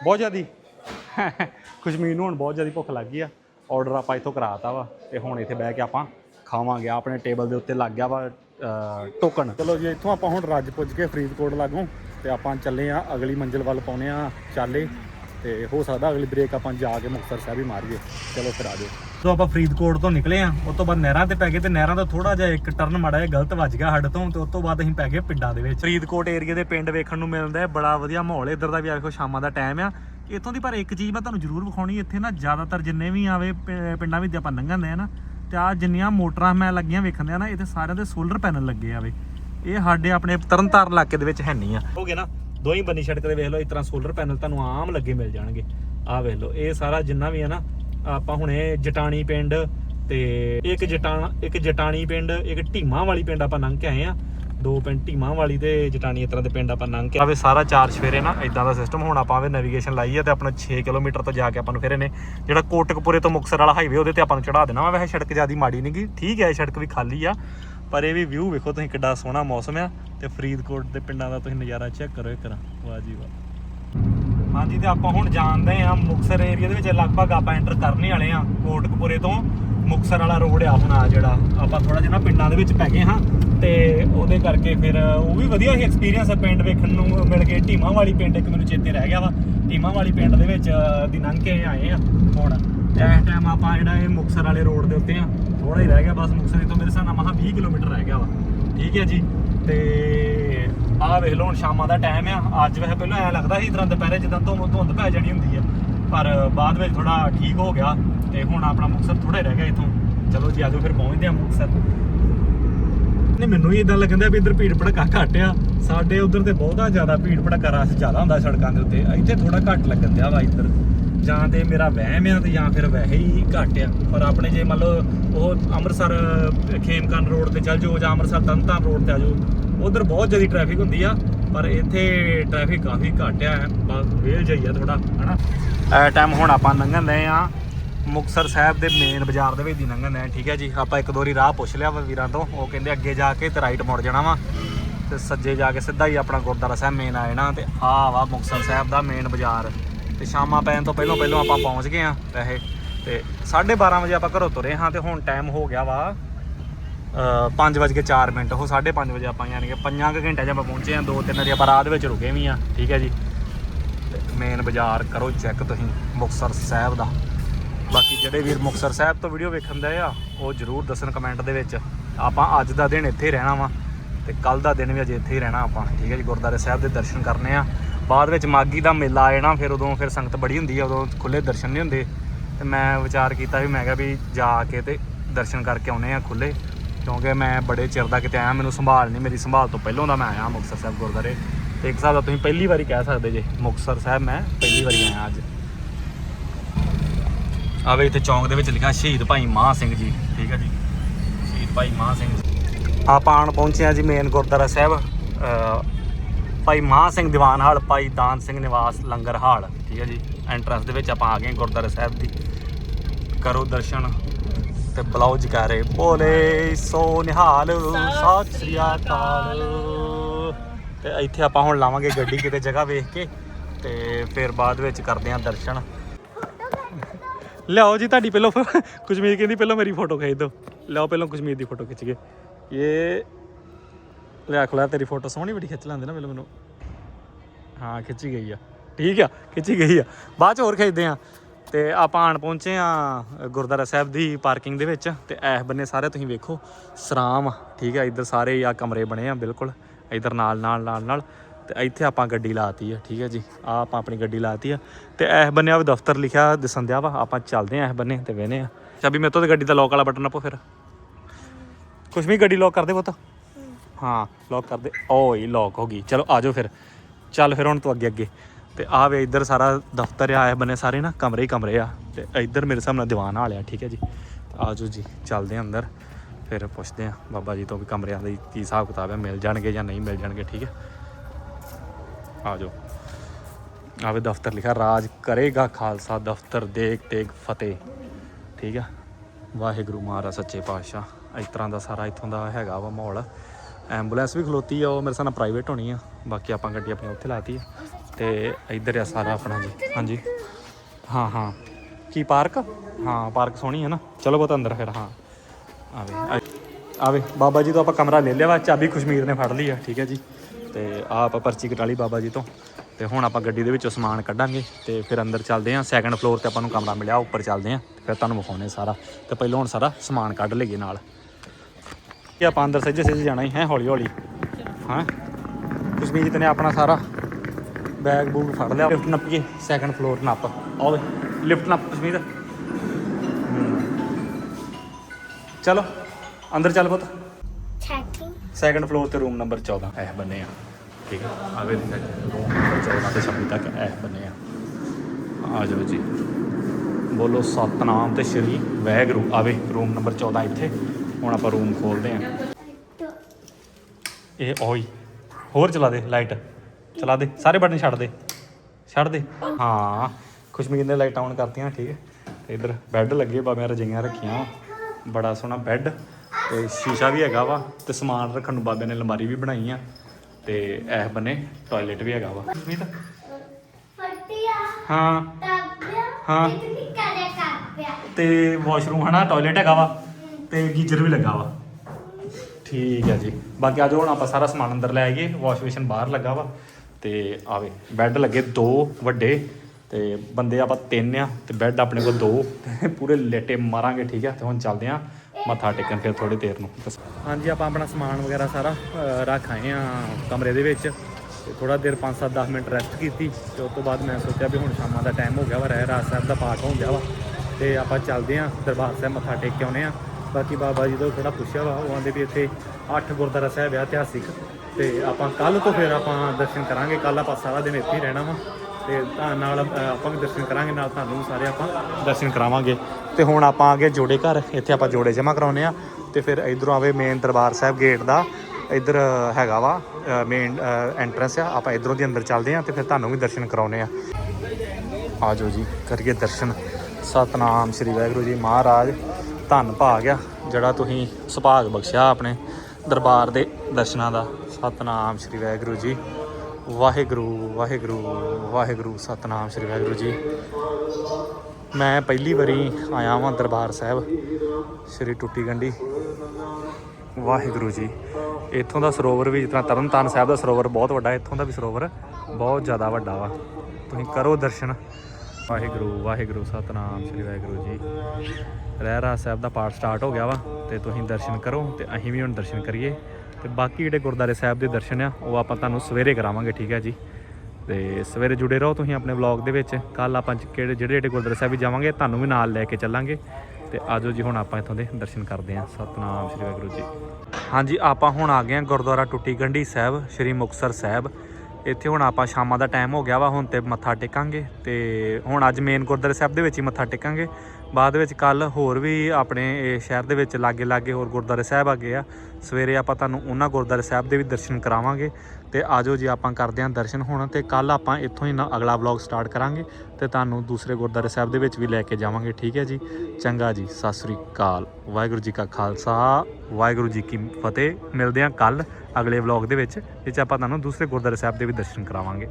ਬਹੁਤ ਜ਼ਿਆਦੀ। ਖੁਸ਼ਮੀਰ ਨੂੰ ਹੁਣ ਬਹੁਤ ਜ਼ਿਆਦੀ ਭੁੱਖ ਲੱਗੀ ਆ। ਆਰਡਰ ਆਪਾਂ ਇੱਥੋਂ ਕਰਾਤਾ ਵਾ ਤੇ ਹੁਣ ਇੱਥੇ ਬਹਿ ਕੇ ਆਪਾਂ ਖਾਵਾਂਗੇ। ਆਪਣੇ ਟੇਬਲ ਦੇ ਉੱਤੇ ਲੱਗ ਗਿਆ ਵਾ ਟੋਕਨ ਚਲੋ ਜੀ ਇੱਥੋਂ ਆਪਾਂ ਹੁਣ ਰੱਜ ਪੁੱਜ ਕੇ ਫਰੀਦਕੋਟ ਲਾਗੋਂ ਤੇ ਆਪਾਂ ਚੱਲੇ ਆ ਅਗਲੀ ਮੰਜ਼ਿਲ ਵੱਲ ਪਾਉਨੇ ਆ ਚਾਲੇ ਤੇ ਹੋ ਸਕਦਾ ਅਗਲੀ ਬ੍ਰੇਕ ਆਪਾਂ ਜਾ ਕੇ ਮੁਕਤਸਰ ਸਾਹਿਬ ਹੀ ਮਾਰੀਏ। ਚਲੋ ਫਿਰ ਆ ਜਾਓ। ਸੋ ਆਪਾਂ ਫਰੀਦਕੋਟ ਤੋਂ ਨਿਕਲੇ ਆ ਉਸ ਤੋਂ ਬਾਅਦ ਨਹਿਰਾਂ ਤੇ ਪੈ ਗਏ ਤੇ ਨਹਿਰਾਂ ਦਾ ਥੋੜਾ ਜਿਹਾ ਇੱਕ ਟਰਨ ਮਾੜਾ ਜਿਹਾ ਗਲਤ ਵੱਜ ਗਿਆ ਸਾਡੇ ਤੋਂ ਤੇ ਉਸ ਤੋਂ ਬਾਅਦ ਅਸੀਂ ਪੈ ਗਏ ਪਿੰਡਾਂ ਦੇ ਵਿੱਚ। ਫਰੀਦਕੋਟ ਏਰੀਆ ਦੇ ਪਿੰਡ ਵੇਖਣ ਨੂੰ ਮਿਲਦਾ ਹੈ ਬੜਾ ਵਧੀਆ ਮਾਹੌਲ ਇੱਧਰ ਦਾ ਵੀ ਆ ਵੇਖੋ ਸ਼ਾਮਾਂ ਦਾ ਟਾਈਮ ਆ। ਇੱਥੋਂ ਦੀ ਪਰ ਇੱਕ ਚੀਜ਼ ਮੈਂ ਤੁਹਾਨੂੰ ਜ਼ਰੂਰ ਵਿਖਾਉਣੀ, ਇੱਥੇ ਨਾ ਜ਼ਿਆਦਾਤਰ ਜਿੰਨੇ ਵੀ ਆਵੇ ਪਿੰਡਾਂ ਵਿੱਚ ਆਪਾਂ ਲੰਘਣ ਆ ਨਾ, ਤੇ ਆ ਜਿੰਨੀਆਂ ਮੋਟਰਾਂ ਮੈਂ ਲੱਗੀਆਂ ਵੇਖਣ ਆ ਨਾ, ਇੱਥੇ ਸਾਰਿਆਂ ਦੇ ਸੋਲਰ ਪੈਨਲ ਲੱਗੇ ਆਵੇ ਇਹ ਸਾਡੇ ਆਪਣੇ ਤਰਨਤਾਰਨ ਇਲਾਕੇ ਦੇ ਵਿੱਚ ਹੈ ਨਹੀਂ ਆ। ਹੋ ਗਿਆ ਨਾ, ਦੋਈ ਬੰਨੀ ਸੜਕ ਤੇ ਵੇਖ ਲਓ, ਇਸ ਤਰ੍ਹਾਂ ਸੋਲਰ ਪੈਨਲ ਤੁਹਾਨੂੰ ਆਮ ਲੱਗੇ ਮਿਲ ਜਾਣਗੇ। ਆਹ ਵੇਖ ਲਓ, ਇਹ ਸਾਰਾ ਜਿੰਨਾ ਵੀ ਹੈ ਨਾ, ਆਪਾਂ ਹੁਣੇ ਜਟਾਣੀ ਪਿੰਡ ਤੇ ਇੱਕ ਜਟਾਣ ਇੱਕ ਜਟਾਣੀ ਪਿੰਡ, ਇੱਕ ਢੀਮਾਂ ਵਾਲੀ ਪਿੰਡ ਆਪਾਂ ਲੰਘ ਕੇ ਆਏ ਆ। ਦੋ ਪਿੰਡ ਢੀਮਾਂ ਵਾਲੀ ਤੇ ਜਟਾਣੀ ਇਸ ਤਰ੍ਹਾਂ ਦੇ ਪਿੰਡ ਆਪਾਂ ਲੰਘ ਕੇ ਆਵੇ, ਸਾਰਾ ਚਾਰ ਸਫੇਰੇ ਨਾ ਇਦਾਂ ਦਾ ਸਿਸਟਮ ਹੁਣ ਆਪਾਂ ਆਵੇ ਨੈਵੀਗੇਸ਼ਨ ਲਾਈ ਆ ਤੇ ਆਪਣਾ 6 ਕਿਲੋਮੀਟਰ ਤੋਂ ਜਾ ਕੇ ਆਪਾਂ ਨੂੰ ਫਿਰ ਇਹਨੇ ਜਿਹੜਾ ਕੋਟਕਪੁਰੇ ਤੋਂ ਮੁਕਤਸਰ ਵਾਲਾ ਹਾਈਵੇ ਉਹਦੇ ਤੇ ਆਪਾਂ ਨੂੰ ਚੜਾ ਦੇਣਾ ਵਾ। ਵੈਸੇ ਸੜਕ ਜਿਆਦੀ ਮਾੜੀ ਨਹੀਂਗੀ ਠੀਕ ਹੈ ਇਹ ਸੜਕ ਵੀ ਖਾਲੀ ਆ, ਪਰ ਇਹ ਵੀ ਵਿਊ ਵੇਖੋ, ਤੁਸੀਂ ਕਿੱਡਾ ਸੋਹਣਾ ਮੌਸਮ ਆ ਤੇ ਫਰੀਦਕੋਟ ਦੇ ਪਿੰਡਾਂ ਦਾ ਤੁਸੀਂ ਨਜ਼ਾਰਾ ਚੈੱਕ ਕਰੋ ਇੱਕ ਵਾਰ। ਵਾਹ ਜੀ ਵਾਹ। ਹਾਂਜੀ ਤੇ ਆਪਾਂ ਹੁਣ ਜਾਣਦੇ ਆ ਮੁਕਸਰ ਏਰੀਆ ਦੇ ਵਿੱਚ ਲਗਭਗ ਆਪਾਂ ਐਂਟਰ ਕਰਨੇ ਵਾਲੇ ਆ ਕੋਟਕਪੁਰੇ ਤੋਂ। ਮੁਕਸਰ ਵਾਲਾ ਰੋਡ ਆ ਆਪਣਾ ਜਿਹੜਾ। ਆਪਾਂ ਥੋੜਾ ਜਿਹਾ ਨਾ ਪਿੰਡਾਂ ਦੇ ਵਿੱਚ ਪੈ ਗਏ ਹਾਂ। ਤੇ ਉਹਦੇ ਕਰਕੇ ਫਿਰ ਉਹ ਵੀ ਵਧੀਆ ਹੀ ਐਕਸਪੀਰੀਅੰਸ ਆ ਪਿੰਡ ਵੇਖਣ ਨੂੰ। ਮਿਲ ਗਏ ਟੀਮਾਂ ਵਾਲੀ ਪਿੰਡ ਇੱਕ ਮੈਨੂੰ ਚੇਤੇ ਰਹਿ ਗਿਆ ਵਾ। ਟੀਮਾਂ ਵਾਲੀ ਪਿੰਡ ਦੇ ਵਿੱਚ ਅ, ਦੀ ਲੰਘ ਕੇ ਆਏ ਆ ਹੁਣ। ਇਸ ਟਾਈਮ ਆਪਾਂ ਜਿਹੜਾ ਇਹ ਮੁਕਸਰ ਵਾਲੇ ਰੋਡ ਦੇ ਉੱਤੇ ਆ ਥੋੜਾ ਹੀ ਰਹਿ ਗਿਆ ਬਸ। ਮੁਕਸਰ ਤੋਂ ਮੇਰੇ ਹਿਸਾਬ ਨਾਲ ਮਹਾ 20 ਕਿਲੋਮੀਟਰ ਰਹਿ ਗਿਆ ਵਾ। ਠੀਕ ਹੈ ਜੀ। ਤੇ ਆਹ ਵੇਖ ਲਓ ਹੁਣ ਸ਼ਾਮਾਂ ਦਾ ਟਾਈਮ ਆ। ਅੱਜ ਵੈਸੇ ਪਹਿਲਾਂ ਐ ਲੱਗਦਾ ਸੀ ਇਦਾਂ ਦੁਪਹਿਰੇ ਜਿੱਦਾਂ ਧੁੰਦ ਧੁੰਦ ਪੈ ਜਾਣੀ ਹੁੰਦੀ ਆ। ਪਰ ਬਾਅਦ ਵਿੱਚ ਥੋੜਾ ਠੀਕ ਹੋ ਗਿਆ ਤੇ ਹੁਣ ਆਪਣਾ ਮੁਕਸਰ ਥੋੜਾ ਰਹਿ ਗਿਆ ਇਥੋਂ। ਚਲੋ ਜੀ ਆਜੋ ਫਿਰ ਪਹੁੰਚਦੇ ਆ ਮੁਕਸਰ ਨਹੀਂ, ਮੈਨੂੰ ਵੀ ਇਦਾਂ ਲੱਗਦਾ ਵੀ ਇੱਧਰ ਭੀੜ ਭੜਕਾ ਘੱਟ ਆ। ਸਾਡੇ ਉਧਰ ਤੇ ਬਹੁਤਾ ਜ਼ਿਆਦਾ ਭੀੜ ਭੜਕਾ ਰਸ਼ ਜ਼ਿਆਦਾ ਹੁੰਦਾ ਸੜਕਾਂ ਦੇ ਉੱਤੇ। ਇੱਥੇ ਥੋੜਾ ਘੱਟ ਲੱਗਣ ਦਿਆ ਵਾ ਇੱਧਰ। ਜਾਂ ਤੇ ਮੇਰਾ ਵਹਿਮ ਆ ਤੇ ਜਾਂ ਫਿਰ ਵੈਸੇ ਹੀ ਘੱਟ ਆ। ਪਰ ਆਪਣੇ ਜੇ ਮੰਨ ਲਓ ਉਹ ਅੰਮ੍ਰਿਤਸਰ ਖੇਮਕਰਨ ਰੋਡ ਤੇ ਚੱਲ ਜਾਓ ਜਾਂ ਅੰਮ੍ਰਿਤਸਰ ਤਨਤਾਰਨ ਰੋਡ ਤੇ ਆ ਜਾਓ। ਉਧਰ ਬਹੁਤ ਜ਼ਿਆਦਾ ਟ੍ਰੈਫਿਕ ਹੁੰਦੀ ਆ, ਪਰ ਇੱਥੇ ਟ੍ਰੈਫਿਕ ਕਾਫੀ ਘੱਟ ਆ, ਬਸ ਵੇਲ ਜਾਈ ਆ ਥੋੜਾ ਹਨਾ? ਐ ਟਾਈਮ ਹੁਣ ਆਪਾਂ ਲੰਘਣ ਲਏ ਆ ਮੁਕਸਰ ਸਾਹਿਬ ਦੇ ਮੇਨ ਬਾਜ਼ਾਰ ਦੇ ਵਿੱਚ ਦੀ ਲੰਘਣ ਦੇ ਠੀਕ ਹੈ ਜੀ? ਆਪਾਂ ਇੱਕ ਦੋ ਵਾਰੀ ਰਾਹ ਪੁੱਛ ਲਿਆ ਵਾ ਵੀਰਾਂ ਤੋਂ, ਉਹ ਕਹਿੰਦੇ ਅੱਗੇ ਜਾ ਕੇ ਤੇ ਰਾਈਟ ਮੁੜ ਜਾਣਾ ਵਾ, ਤੇ ਸੱਜੇ ਜਾ ਕੇ ਸਿੱਧਾ ਹੀ ਆਪਣਾ ਗੁਰਦੁਆਰਾ ਸਾਹਿਬ ਮੇਨ ਆ ਜਾਣਾ, ਤੇ ਆਹ ਵਾ ਮੁਕਸਰ ਸਾਹਿਬ ਦਾ ਮੇਨ ਬਾਜ਼ਾਰ, ਤੇ ਸ਼ਾਮਾਂ ਪੈਣ ਤੋਂ ਪਹਿਲਾਂ ਪਹਿਲਾਂ ਆਪਾਂ ਪਹੁੰਚ ਗਏ ਆ, ਵੈਸੇ, ਤੇ 12:30 ਵਜੇ ਆਪਾਂ ਘਰੋਂ ਤੁਰੇ ਹਾਂ, ਤੇ ਹੁਣ ਟਾਈਮ ਹੋ ਗਿਆ ਵਾ 5:04 ਮਿੰਟ, ਉਹ 5:30 ਵਜੇ ਆਪਾਂ ਯਾਨੀ ਕਿ 5 ਘੰਟੇ 'ਚ ਆਪਾਂ ਪਹੁੰਚੇ ਆ ਦੋ ਤਿੰਨ ਵਾਰੀ ਆਪਾਂ ਰਾਹ ਦੇ ਵਿੱਚ ਰੁਕੇ ਵੀ ਆ ਠੀਕ ਹੈ ਜੀ। ਮੇਨ ਬਾਜ਼ਾਰ ਕਰੋ ਚੈੱਕ ਤੁਸੀਂ ਮੁਕਸਰ ਸਾਹਿਬ ਦਾ। ਬਾਕੀ ਜਿਹੜੇ ਵੀਰ ਮੁਕਸਰ ਸਾਹਿਬ ਤੋਂ ਵੀਡੀਓ ਵੇਖਣ ਦੇ ਆ, ਉਹ ਜਰੂਰ ਦੱਸਣ ਕਮੈਂਟ ਦੇ ਵਿੱਚ। ਆਪਾਂ ਅੱਜ ਦਾ ਦਿਨ ਇੱਥੇ ਹੀ ਰਹਿਣਾ ਵਾ ਤੇ ਕੱਲ ਦਾ ਦਿਨ ਵੀ ਅਜੇ ਇੱਥੇ ਹੀ ਰਹਿਣਾ ਆਪਾਂ, ਠੀਕ ਹੈ ਜੀ। ਗੁਰਦਾਰੇ ਸਾਹਿਬ ਦੇ ਦਰਸ਼ਨ ਕਰਨੇ ਆ। ਬਾਅਦ ਵਿੱਚ ਮਾਗੀ ਦਾ ਮੇਲਾ ਆ ਜਾਣਾ, ਫਿਰ ਉਦੋਂ ਫਿਰ ਸੰਗਤ ਬੜੀ ਹੁੰਦੀ ਆ, ਉਦੋਂ ਖੁੱਲੇ ਦਰਸ਼ਨ ਨਹੀਂ ਹੁੰਦੇ। ਤੇ ਮੈਂ ਵਿਚਾਰ ਕੀਤਾ ਵੀ ਮੈਂ ਕਿਹਾ ਵੀ ਜਾ ਕੇ ਤੇ ਦਰਸ਼ਨ ਕਰਕੇ ਆਉਨੇ ਆ ਖੁੱਲੇ ਕਿਉਂਕਿ ਮੈਂ ਬੜੇ ਚਿਰ ਦਾ ਕਿਤੇ ਆਇਆ, ਮੈਨੂੰ ਸੰਭਾਲ ਨਹੀਂ ਮੇਰੀ ਸੰਭਾਲ ਤੋਂ ਪਹਿਲਾਂ ਦਾ ਮੈਂ ਆਇਆ ਮੁਕਤਸਰ ਸਾਹਿਬ ਗੁਰਦਾਰੇ ਤੇ ਇੱਕ ਹਿਸਾਬ ਦਾ ਤੁਸੀਂ ਪਹਿਲੀ ਵਾਰੀ ਕਹਿ ਸਕਦੇ ਜੇ, ਮੁਕਤਸਰ ਸਾਹਿਬ ਮੈਂ ਪਹਿਲੀ ਵਾਰੀ ਆਇਆ ਅੱਜ। ਆਵੇ ਇੱਥੇ ਚੌਂਕ ਦੇ ਵਿੱਚ ਲਿਖਿਆ ਸ਼ਹੀਦ ਭਾਈ ਮਾਹ ਸਿੰਘ ਜੀ, ਠੀਕ ਹੈ ਜੀ? ਸ਼ਹੀਦ ਭਾਈ ਮਾਹ ਸਿੰਘ ਜੀ। ਆਪਾਂ ਆਣ ਪਹੁੰਚੇ ਆ ਜੀ ਮੇਨ ਗੁਰਦੁਆਰਾ ਸਾਹਿਬ ਭਾਈ ਮਾਹ ਸਿੰਘ ਦੀਵਾਨ ਹਾਲ, ਭਾਈ ਦਾਨ ਸਿੰਘ ਨਿਵਾਸ ਲੰਗਰ ਹਾਲ, ਠੀਕ ਹੈ ਜੀ? ਐਂਟਰੈਂਸ ਦੇ ਵਿੱਚ ਆਪਾਂ ਆ ਗਏ ਹਾਂ ਗੁਰਦੁਆਰਾ ਸਾਹਿਬ ਦੀ। ਕਰੋ ਦਰਸ਼ਨ ਤੇ ਬਲਾਉ ਜਕਾਰੇ ਬੋਲੇ ਸੋ ਨਿਹਾਲ ਸਤਿ ਸ੍ਰੀ ਅਕਾਲ। ਤੇ ਇੱਥੇ ਆਪਾਂ ਹੁਣ ਲਾਵਾਂਗੇ ਗੱਡੀ ਕਿਤੇ ਜਗ੍ਹਾ ਵੇਖ ਕੇ ਤੇ ਫਿਰ ਬਾਅਦ ਵਿੱਚ ਕਰਦੇ ਹਾਂ ਦਰਸ਼ਨ। ਲਿਆਓ ਜੀ ਤੁਹਾਡੀ ਪਹਿਲਾਂ ਕੁਸ਼ਮੀਰ ਕਹਿੰਦੀ ਪਹਿਲਾਂ ਮੇਰੀ ਫੋਟੋ ਖਿੱਚ ਦਿਓ। ਲਿਆਓ ਪਹਿਲਾਂ ਕੁਸ਼ਮੀਰ ਦੀ ਫੋਟੋ ਖਿੱਚ ਕੇ। ਇਹ ਲਿਆ ਖੁਲਾ ਤੇਰੀ ਫੋਟੋ ਸੋਹਣੀ ਬੜੀ ਖਿੱਚ ਲੈਂਦੇ ਨਾ ਪਹਿਲਾਂ ਮੈਨੂੰ। ਹਾਂ ਖਿੱਚੀ ਗਈ ਆ। ਠੀਕ ਆ ਖਿੱਚੀ ਗਈ ਆ। ਬਾਅਦ ਚ ਹੋਰ ਖਿੱਚਦੇ ਆ ਤੇ ਆਪਾਂ ਆਣ ਪਹੁੰਚੇ ਆ ਗੁਰਦੁਆਰਾ ਸਾਹਿਬ ਦੀ ਪਾਰਕਿੰਗ ਦੇ ਵਿੱਚ ਤੇ ਐਸ ਬੰਨੇ ਸਾਰੇ ਤੁਸੀਂ ਵੇਖੋ ਸਰਾਮ ਠੀਕ ਆ ਇੱਧਰ ਸਾਰੇ ਆ ਕਮਰੇ ਬਣੇ ਆ ਬਿਲਕੁਲ ਇੱਧਰ ਨਾਲ ਨਾਲ ਨਾਲ ਨਾਲ ਤੇ ਇੱਥੇ ਆਪਾਂ ਗੱਡੀ ਲਾਤੀ ਆ ਠੀਕ ਆ ਜੀ ਆ ਆਪਾਂ ਆਪਣੀ ਗੱਡੀ ਲਾਤੀ ਆ ਤੇ ਐਸ ਬੰਨੇ ਆ ਦਫ਼ਤਰ ਲਿਖਿਆ ਦਿਸਣ ਦਿਆ ਵਾ ਆਪਾਂ ਚੱਲਦੇ ਆ ਐਸ ਬੰਨੇ ਤੇ ਵੇਨੇ ਆ। ਚਾਬੀ ਮੇਰੇ ਤੋਂ ਤੇ ਗੱਡੀ ਦਾ ਲੋਕ ਵਾਲਾ ਬਟਨ ਆਪੋ ਫਿਰ। ਕੁਛ ਵੀ ਗੱਡੀ ਲੋਕ ਕਰ ਦੇ ਪੁੱਤ। ਹਾਂ। ਲੌਕ ਕਰ ਦੇ। ਓਏ ਲੌਕ ਹੋ ਗਈ। ਚਲੋ ਆਜੋ ਫਿਰ। ਚੱਲ ਫਿਰ ਹੁਣ ਤੂੰ ਅੱਗੇ ਅੱਗੇ। ਤੇ ਆ ਵੇ ਇੱਧਰ ਸਾਰਾ ਦਫ਼ਤਰ ਆ, ਇਹ ਬੰਨੇ ਸਾਰੇ ਨਾ ਕਮਰੇ ਹੀ ਕਮਰੇ ਆ। ਤੇ ਇੱਧਰ ਮੇਰੇ ਸਾਹਮਣੇ ਦੀਵਾਨ ਹਾਲਿਆ ਠੀਕ ਹੈ ਜੀ। ਆਜੋ ਜੀ, ਚੱਲਦੇ ਆ ਅੰਦਰ। ਫਿਰ ਪੁੱਛਦੇ ਆ ਬਾਬਾ ਜੀ ਤੋਂ ਵੀ ਕਮਰਿਆਂ ਦੀ ਕੀ ਹਿਸਾਬ ਕਿਤਾਬ ਹੈ, ਮਿਲ ਜਾਣਗੇ ਜਾਂ ਨਹੀਂ ਮਿਲ ਜਾਣਗੇ, ਠੀਕ ਹੈ। ਆਜੋ ਆਵੇ ਦਫ਼ਤਰ ਲਿਖਿਆ, ਰਾਜ ਕਰੇਗਾ ਖਾਲਸਾ ਦਫ਼ਤਰ ਦੇਖ ਤੇਗ ਫਤਿਹ। ਠੀਕ ਆ ਵਾਹਿਗੁਰੂ ਮਹਾਰਾਜ, ਸੱਚੇ ਪਾਤਸ਼ਾਹ। ਇਸ ਤਰ੍ਹਾਂ ਦਾ ਸਾਰਾ ਇੱਥੋਂ ਦਾ ਹੈਗਾ ਵਾ ਮਾਹੌਲ। ਐਂਬੂਲੈਂਸ ਵੀ ਖਲੋਤੀ ਆ, ਉਹ ਮੇਰੇ ਸਾਹ ਨਾਲ ਪ੍ਰਾਈਵੇਟ ਹੋਣੀ ਆ। ਬਾਕੀ ਆਪਾਂ ਗੱਡੀ ਆਪਣੀ ਉੱਥੇ ਲਾਤੀ ਆ। ਤੇ ਇੱਧਰ ਆ ਸਾਰਾ ਆਪਣਾ ਜੀ। ਹਾਂਜੀ। ਹਾਂ ਹਾਂ। ਕੀ ਪਾਰਕ? ਹਾਂ, ਪਾਰਕ ਸੋਹਣੀ ਹੈ ਨਾ। ਚਲੋ ਬਹੁਤ ਅੰਦਰ ਫਿਰ, ਹਾਂ। ਆਵੇ ਆਵੇ, ਬਾਬਾ ਜੀ ਤੋਂ ਆਪਾਂ ਕਮਰਾ ਲੈ ਲਿਆ ਵਾ, ਚਾਬੀ ਖੁਸ਼ਮੀਰ ਨੇ ਫੜ ਲਈ ਆ, ਠੀਕ ਹੈ ਜੀ। ਤੇ ਆ ਆਪਾਂ ਪਰਚੀ ਕਟਾ ਲਈ ਬਾਬਾ ਜੀ ਤੋਂ। ਤੇ ਹੁਣ ਆਪਾਂ ਗੱਡੀ ਦੇ ਵਿੱਚੋਂ ਸਮਾਨ ਕੱਢਾਂਗੇ ਤੇ ਫਿਰ ਅੰਦਰ ਚੱਲਦੇ ਹਾਂ। ਸੈਕੰਡ ਫਲੋਰ ਤੇ ਆਪਾਂ ਨੂੰ ਕਮਰਾ ਮਿਲਿਆ, ਉੱਪਰ ਚੱਲਦੇ ਹਾਂ। ਫਿਰ ਤੁਹਾਨੂੰ ਵਿਖਾਉਣੇ ਸਾਰਾ। ਤੇ ਪਹਿਲਾਂ ਹੁਣ ਸਾਰਾ ਸਮਾਨ ਕੱਢ ਲਈਏ ਨਾਲ। ਕਿ ਆਪਾਂ ਅੰਦਰ ਸੱਜੇ ਸੱਜੇ ਜਾਣਾ ਹੀ, ਹੈ ਹੌਲੀ ਹੌਲੀ ਹਾਂ? ਖੁਸ਼ਮੀਤ ਨੇ ਆਪਣਾ ਸਾਰਾ ਬੈਗ ਬੂਗ ਫੜ ਲਿਆ। ਲਿਫਟ ਨੱਪੀਏ ਸੈਕੰਡ ਫਲੋਰ ਨੱਪ। ਆਵੇ ਲਿਫਟ ਨੱਪ ਹਮ। ਚਲੋ ਅੰਦਰ ਚੱਲ ਪੁੱਤ। ਚੈਕਿੰਗ ਸੈਕੰਡ ਫਲੋਰ ਤੇ ਰੂਮ ਨੰਬਰ 14 ਇਹ ਬੰਨੇ ਆ। ਠੀਕ ਹੈ ਆਵੇ ਦੀ ਰੂਮ ਨੰਬਰ 14 ਤੇ 26 ਤੱਕ ਇਹ ਬੰਨੇ ਆ। ਆ ਜਾਓ ਜੀ। ਬੋਲੋ ਸਤਨਾਮ ਤੇ ਸ਼੍ਰੀ ਵਾਹਿਗੁਰੂ ਆਵੇ ਰੂਮ ਨੰਬਰ 14 ਇੱਥੇ। ਹੁਣ ਆਪਾਂ ਰੂਮ ਖੋਲਦੇ ਆ। ਇਹ ਓਏ ਹੋਰ ਚਲਾ ਦੇ ਲਾਈਟ ਚਲਾ ਦੇ ਸਾਰੇ ਬਟਨ ਛੱਡ ਦੇ। ਛੱਡ ਦੇ। ਹਾਂ ਖੁਸ਼ਮੀਰ ਨੇ ਲਾਈਟ ਆਨ ਕਰਤੀਆਂ ਠੀਕ ਹੈ। ਤੇ ਇਧਰ ਬੈੱਡ ਲੱਗੇ ਬਾਬਿਆਂ ਰਜਾਈਆਂ ਰੱਖੀਆਂ। ਬੜਾ ਸੋਹਣਾ ਬੈੱਡ ਤੇ ਸ਼ੀਸ਼ਾ ਵੀ ਹੈਗਾ ਵਾ ਤੇ ਸਮਾਨ ਰੱਖਣ ਨੂੰ ਬਾਬੇ ਨੇ ਅਲਮਾਰੀ ਵੀ ਬਣਾਈ ਆ ਤੇ ਇਹ ਬੰਨੇ ਟਾਇਲਟ ਵੀ ਹੈਗਾ ਵਾ। ਸੁਮੀਤ ਫੱਟਿਆ ਹਾਂ। ਹਾਂ। ਤੇ ਵਾਸ਼ਰੂਮ ਹਨਾ ਟਾਇਲਟ ਹੈਗਾ ਵਾ ਤੇ ਗੀਜ਼ਰ ਵੀ ਲੱਗਾ ਵਾ। ਠੀਕ ਹੈ ਜੀ। ਬਾਕੀ ਆਜੋ ਹੁਣ ਆਪਾਂ ਸਾਰਾ ਸਮਾਨ ਅੰਦਰ ਲੈ ਆਈਏ ਵਾਸ਼ ਬੇਸਿਨ ਬਾਹਰ ਲੱਗਾ ਵਾ। ਤੇ ਆਵੇ ਬੈੱਡ ਲੱਗੇ ਦੋ ਵੱਡੇ ਤੇ ਬੰਦੇ ਆਪਾਂ ਤਿੰਨ ਆ ਤੇ ਬੈੱਡ ਆਪਣੇ ਕੋਲ ਦੋ। ਤੇ ਪੂਰੇ ਲੇਟੇ ਮਾਰਾਂਗੇ, ਠੀਕ ਆ? ਤੇ ਹੁਣ ਚੱਲਦੇ ਆ, ਮੱਥਾ ਟੇਕਣ ਫਿਰ ਥੋੜੀ ਦੇਰ ਨੂੰ। ਹਾਂਜੀ, ਆਪਾਂ ਆਪਣਾ ਸਮਾਨ ਵਗੈਰਾ ਸਾਰਾ ਰੱਖ ਆਏ ਆ ਕਮਰੇ ਦੇ ਵਿੱਚ। ਤੇ ਥੋੜਾ ਦੇਰ 5-7 10 ਮਿੰਟ ਰੈਸਟ ਕੀਤੀ ਤੇ ਉਸ ਤੋਂ ਬਾਅਦ ਮੈਂ ਸੋਚਿਆ ਵੀ ਹੁਣ ਸ਼ਾਮਾਂ ਦਾ ਟਾਈਮ ਹੋ ਗਿਆ ਵਾ, ਰਹਿ ਰਾਤ ਸਾਹਿਬ ਦਾ ਪਾਠ ਹੋ ਗਿਆ ਵਾ। ਤੇ ਆਪਾਂ ਚੱਲਦੇ ਆ ਦਰਬਾਰ ਸਾਹਿਬ ਮੱਥਾ ਟੇਕ ਕੇ ਆਉਨੇ ਆ। ਬਾਕੀ ਬਾਬਾ ਜੀ ਤੋਂ ਥੋੜਾ ਪੁੱਛਿਆ ਵਾ, ਉਹ ਆਂਦੇ ਵੀ ਇੱਥੇ ਅੱਠ ਗੁਰਦੁਆਰਾ ਸਾਹਿਬ ਆ ਇਤਿਹਾਸਿਕ। ਤੇ ਆਪਾਂ ਕੱਲ ਤੋਂ ਫਿਰ ਆਪਾਂ ਦਰਸ਼ਨ ਕਰਾਂਗੇ ਕੱਲ ਆਪਾਂ ਸਾਰਾ ਦਿਨ ਇੱਥੇ ਹੀ ਰਹਿਣਾ ਵਾ। ਤੇ ਤਾਂ ਨਾਲ ਆਪਾਂ ਵੀ ਦਰਸ਼ਨ ਕਰਾਂਗੇ, ਨਾਲ ਤੁਹਾਨੂੰ ਵੀ ਸਾਰੇ ਆਪਾਂ ਦਰਸ਼ਨ ਕਰਾਵਾਂਗੇ। ਤੇ ਹੁਣ ਆਪਾਂ ਆ ਗਏ ਜੋੜੇ ਘਰ, ਇੱਥੇ ਆਪਾਂ ਜੋੜੇ ਜਮ੍ਹਾਂ ਕਰਾਉਨੇ ਆ। ਤੇ ਫਿਰ ਇਧਰੋਂ ਆਵੇ ਮੇਨ ਦਰਬਾਰ ਸਾਹਿਬ ਗੇਟ ਦਾ, ਇਧਰ ਹੈਗਾ ਵਾ ਮੇਨ ਐਂਟਰੈਂਸ ਆ। ਆਪਾਂ ਇਧਰੋਂ ਦੀ ਅੰਦਰ ਚੱਲਦੇ ਆ ਤੇ ਫਿਰ ਤੁਹਾਨੂੰ ਵੀ ਦਰਸ਼ਨ ਕਰਾਉਨੇ ਆ। ਆ ਜਾਓ ਜੀ, ਕਰੀਏ ਦਰਸ਼ਨ। ਸਤਨਾਮ ਸ੍ਰੀ ਵਾਹਿਗੁਰੂ ਜੀ ਮਹਾਰਾਜ। ਧੰਨ ਭਾਗ ਆ, ਜਿਹੜਾ ਤੁਸੀਂ ਸੁਭਾਗ ਬਖਸ਼ਿਆ ਆਪਣੇ ਦਰਬਾਰ ਦੇ ਦਰਸ਼ਨਾਂ ਦਾ। ਸਤਨਾਮ ਸ੍ਰੀ ਵਾਹਿਗੁਰੂ ਜੀ। ਵਾਹਿਗੁਰੂ ਵਾਹਿਗੁਰੂ ਵਾਹਿਗੁਰੂ, ਸਤਨਾਮ ਸ੍ਰੀ ਵਾਹਿਗੁਰੂ ਜੀ। ਮੈਂ ਪਹਿਲੀ ਵਾਰੀ ਆਇਆ ਵਾਂ ਦਰਬਾਰ ਸਾਹਿਬ, ਸ੍ਰੀ ਟੁੱਟੀ ਗੰਢੀ ਵਾਹਿਗੁਰੂ ਜੀ, ਇੱਥੋਂ ਦਾ ਸਰੋਵਰ ਵੀ ਜਿਸ ਤਰ੍ਹਾਂ ਤਰਨਤਾਰਨ ਸਾਹਿਬ ਦਾ ਸਰੋਵਰ ਬਹੁਤ ਵੱਡਾ, ਇੱਥੋਂ ਦਾ ਵੀ ਸਰੋਵਰ ਬਹੁਤ ਜ਼ਿਆਦਾ ਵੱਡਾ ਵਾ। ਤੁਸੀਂ ਕਰੋ ਦਰਸ਼ਨ। ਵਾਹਿਗੁਰੂ ਵਾਹਿਗੁਰੂ, ਸਤਨਾਮ, ਸ੍ਰੀ ਵਾਹਿਗੁਰੂ ਜੀ। ਰਹਿਰਾ ਸਾਹਿਬ ਦਾ ਪਾਠ ਸਟਾਰਟ ਹੋ ਗਿਆ ਵਾ ਤੇ ਤੁਸੀਂ ਦਰਸ਼ਨ ਕਰੋ ਤੇ ਅਸੀਂ ਵੀ ਹੁਣ ਦਰਸ਼ਨ ਕਰੀਏ। ਤੇ ਬਾਕੀ ਜਿਹੜੇ ਗੁਰਦਾਰੇ ਸਾਹਿਬ ਦੇ ਦਰਸ਼ਨ ਆ, ਉਹ ਆਪਾਂ ਤੁਹਾਨੂੰ ਸਵੇਰੇ ਕਰਾਵਾਂਗੇ, ਠੀਕ ਹੈ ਜੀ? ਤੇ ਸਵੇਰੇ ਜੁੜੇ ਰਹੋ ਤੁਸੀਂ ਆਪਣੇ ਵਲੌਗ ਦੇ ਵਿੱਚ। ਕੱਲ ਆਪਾਂ ਕਿਹੜੇ ਜਿਹੜੇ ਜਿਹੜੇ ਗੁਰਦੁਆਰੇ ਸਾਹਿਬ ਵੀ ਜਾਵਾਂਗੇ, ਤੁਹਾਨੂੰ ਵੀ ਨਾਲ ਲੈ ਕੇ ਚੱਲਾਂਗੇ। ਤੇ ਆਜੋ ਜੀ, ਹੁਣ ਆਪਾਂ ਇੱਥੋਂ ਦੇ ਦਰਸ਼ਨ ਕਰਦੇ ਹਾਂ। ਸਤਨਾਮ, ਸ੍ਰੀ ਵਾਹਿਗੁਰੂ ਜੀ। ਹਾਂਜੀ, ਆਪਾਂ ਹੁਣ ਆ ਗਏ ਹਾਂ ਗੁਰਦੁਆਰਾ ਟੁੱਟੀ ਗੰਢੀ ਸਾਹਿਬ, ਸ੍ਰੀ ਮੁਕਤਸਰ ਸਾਹਿਬ। ਇੱਥੇ ਹੁਣ ਆਪਾਂ ਸ਼ਾਮਾਂ ਦਾ ਟਾਈਮ ਹੋ ਗਿਆ ਵਾ, ਹੁਣ ਤੇ ਮੱਥਾ ਟੇਕਾਂਗੇ ਤੇ ਹੁਣ ਅੱਜ ਮੇਨ ਗੁਰਦੁਆਰੇ ਸਾਹਿਬ ਦੇ ਵਿੱਚ ਹੀ ਮੱਥਾ ਟੇਕਾਂਗੇ। ਬਾਅਦ ਵਿੱਚ ਕੱਲ ਹੋਰ ਵੀ ਆਪਣੇ ਸ਼ਹਿਰ ਦੇ ਵਿੱਚ ਲਾਗੇ ਲਾਗੇ ਹੋਰ ਗੁਰਦੁਆਰੇ ਸਾਹਿਬ ਆ ਗਏ ਆ। ਸਵੇਰੇ ਆਪਾਂ ਤੁਹਾਨੂੰ ਉਹਨਾਂ ਗੁਰਦੁਆਰੇ ਸਾਹਿਬ ਦੇ ਵੀ ਦਰਸ਼ਨ ਕਰਾਵਾਂਗੇ ਤੇ ਆਜੋ ਜੀ ਆਪਾਂ ਕਰਦੇ ਹਾਂ ਦਰਸ਼ਨ ਹੁਣ ਤੇ ਕੱਲ ਆਪਾਂ ਇੱਥੋਂ ਹੀ ਨਾ ਅਗਲਾ ਵਲੌਗ ਸਟਾਰਟ ਕਰਾਂਗੇ ਤੇ ਤੁਹਾਨੂੰ ਦੂਸਰੇ ਗੁਰਦੁਆਰੇ ਸਾਹਿਬ ਦੇ ਵਿੱਚ ਵੀ ਲੈ ਕੇ ਜਾਵਾਂਗੇ, ਠੀਕ ਹੈ ਜੀ? ਚੰਗਾ ਜੀ, ਸਤਿ ਸ੍ਰੀ ਅਕਾਲ। ਵਾਹਿਗੁਰੂ ਜੀ ਕਾ ਖਾਲਸਾ, ਵਾਹਿਗੁਰੂ ਜੀ ਕੀ ਫਤਿਹ। ਮਿਲਦੇ ਹਾਂ ਕੱਲ ਅਗਲੇ ਵਲੌਗ ਦੇ ਵਿੱਚ ਜਿਸ 'ਚ ਆਪਾਂ ਤੁਹਾਨੂੰ ਦੂਸਰੇ ਗੁਰਦੁਆਰੇ ਸਾਹਿਬ ਦੇ ਵੀ ਦਰਸ਼ਨ ਕਰਾਵਾਂਗੇ।